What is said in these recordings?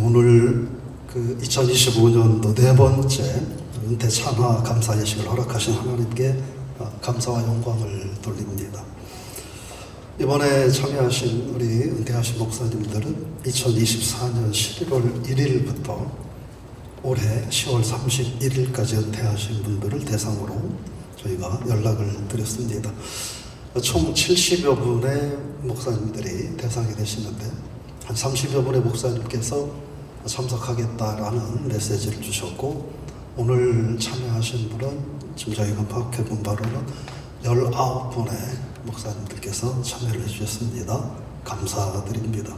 오늘 그 2025년도 네 번째 은퇴 찬화 감사 예식을 허락하신 하나님께 어, 감사와 영광을 돌립니다. 이번에 참여하신 우리 은퇴하신 목사님들은 2024년 11월 1일부터 올해 10월 31일까지 은퇴하신 분들을 대상으로 저희가 연락을 드렸습니다. 총 70여 분의 목사님들이 대상이 되시는데 한 30여 분의 목사님께서 참석하겠다라는 메시지를 주셨고 오늘 참여하신 분은 지금 저희가 파악해 본 바로는 19분의 목사님들께서 참여를 해주셨습니다. 감사드립니다.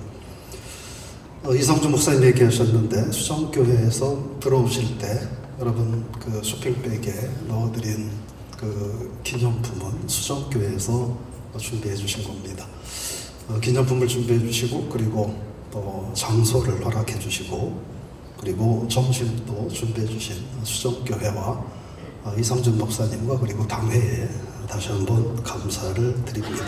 어, 이성주 목사님 얘기하셨는데 수정교회에서 들어오실 때 여러분 그 쇼핑백에 넣어드린 그 기념품은 수정교회에서 준비해 주신 겁니다. 어, 기념품을 준비해 주시고 그리고 또 장소를 허락해 주시고 그리고 점심도 준비해 주신 수정교회와 어, 이성준 목사님과 그리고 당회에 다시 한번 감사를 드립니다.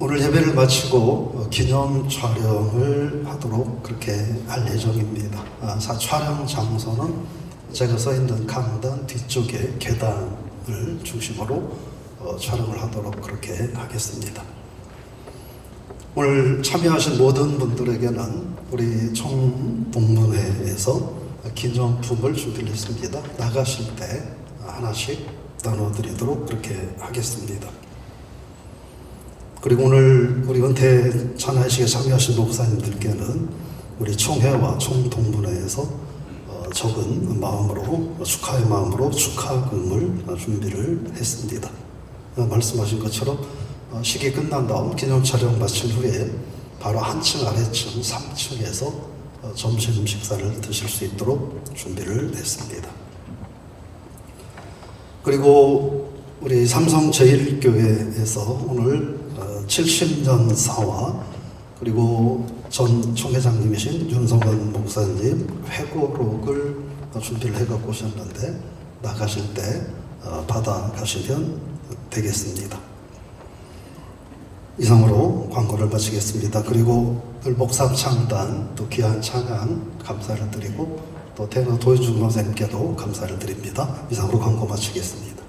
오늘 예배를 마치고 어, 기념 촬영을 하도록 그렇게 할 예정입니다. 아, 사- 촬영 장소는 제가 서 있는 강단 뒤쪽에 계단을 중심으로 어, 촬영을 하도록 그렇게 하겠습니다. 오늘 참여하신 모든 분들에게는 우리 총동문회에서 기념품을 준비를 했습니다. 나가실 때 하나씩 나눠드리도록 그렇게 하겠습니다. 그리고 오늘 우리 은퇴 찬하식에 참여하신 목사님들께는 우리 총회와 총동문회에서 어, 적은 마음으로 축하의 마음으로 축하금을 준비를 했습니다. 어, 말씀하신 것처럼 어, 식이 끝난 다음 기념 촬영 마친 후에 바로 한층 아래층 3층에서 어, 점심 식사를 드실 수 있도록 준비를 했습니다. 그리고 우리 삼성 제일교회에서 오늘 70년 사와 그리고 전 총회장님이신 윤성원 목사님 회고록을 준비를 해갖고 오셨는데 나가실 때 어, 받아 가시면 되겠습니다. 이상으로 광고를 마치겠습니다. 그리고 늘 목사 창단 또 귀한 찬양 감사를 드리고 또 테너 도윤중 선생님께도 감사를 드립니다. 이상으로 광고 마치겠습니다.